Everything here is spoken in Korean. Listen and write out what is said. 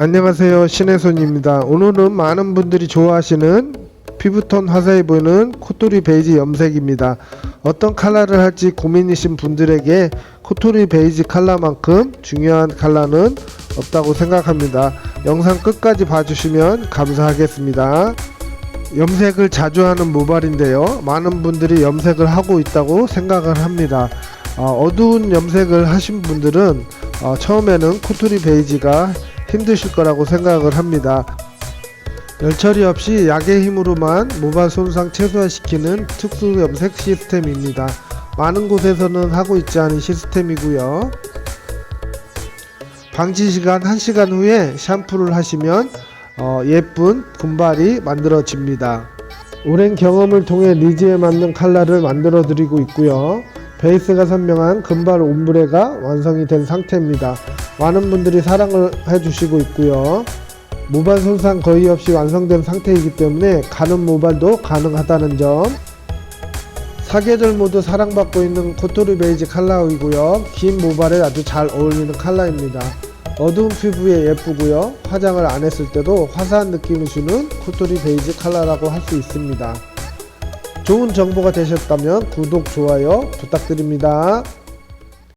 안녕하세요. 신혜손입니다. 오늘은 많은 분들이 좋아하시는 피부톤 화사해 보이는 코토리 베이지 염색입니다. 어떤 컬러를 할지 고민이신 분들에게 코토리 베이지 컬러만큼 중요한 컬러는 없다고 생각합니다. 영상 끝까지 봐주시면 감사하겠습니다. 염색을 자주 하는 모발인데요. 많은 분들이 염색을 하고 있다고 생각을 합니다. 어, 어두운 염색을 하신 분들은 어, 처음에는 코토리 베이지가 힘드실 거라고 생각을 합니다. 열 처리 없이 약의 힘으로만 모발 손상 최소화시키는 특수 염색 시스템입니다. 많은 곳에서는 하고 있지 않은 시스템이고요. 방치 시간 1시간 후에 샴푸를 하시면 어, 예쁜 분발이 만들어집니다. 오랜 경험을 통해 니즈에 맞는 컬러를 만들어 드리고 있고요. 베이스가 선명한 금발 옴브레가 완성이 된 상태입니다. 많은 분들이 사랑을 해주시고 있고요. 모발 손상 거의 없이 완성된 상태이기 때문에 가는 모발도 가능하다는 점. 사계절 모두 사랑받고 있는 코토리 베이지 컬러이고요. 긴 모발에 아주 잘 어울리는 컬러입니다. 어두운 피부에 예쁘고요. 화장을 안 했을 때도 화사한 느낌을 주는 코토리 베이지 컬러라고 할 수 있습니다. 좋은 정보가 되셨다면 구독, 좋아요 부탁드립니다.